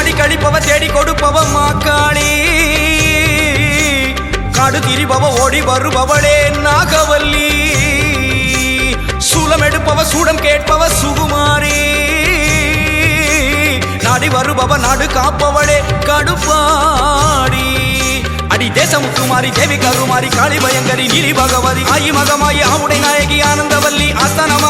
பாடி கழிப்பவ தேடி கொடுப்பவ மாக்காளி. காடு திரிபவ ஓடி வருபவளே நாகவல்லி. சூலம் எடுப்பவ சூடம் கேட்பவ சுகுமாரி. நாடி வருபவ நாடு காப்பவளே கடுப்பாடி. அடி தேசமுத்துமாரி தேவி கருமாரி காளி பயங்கரி நீலி பகவதி ஆயி மகமாயி ஆவுடை நாயகி ஆனந்தவல்லி ஆஸ்தானமாரி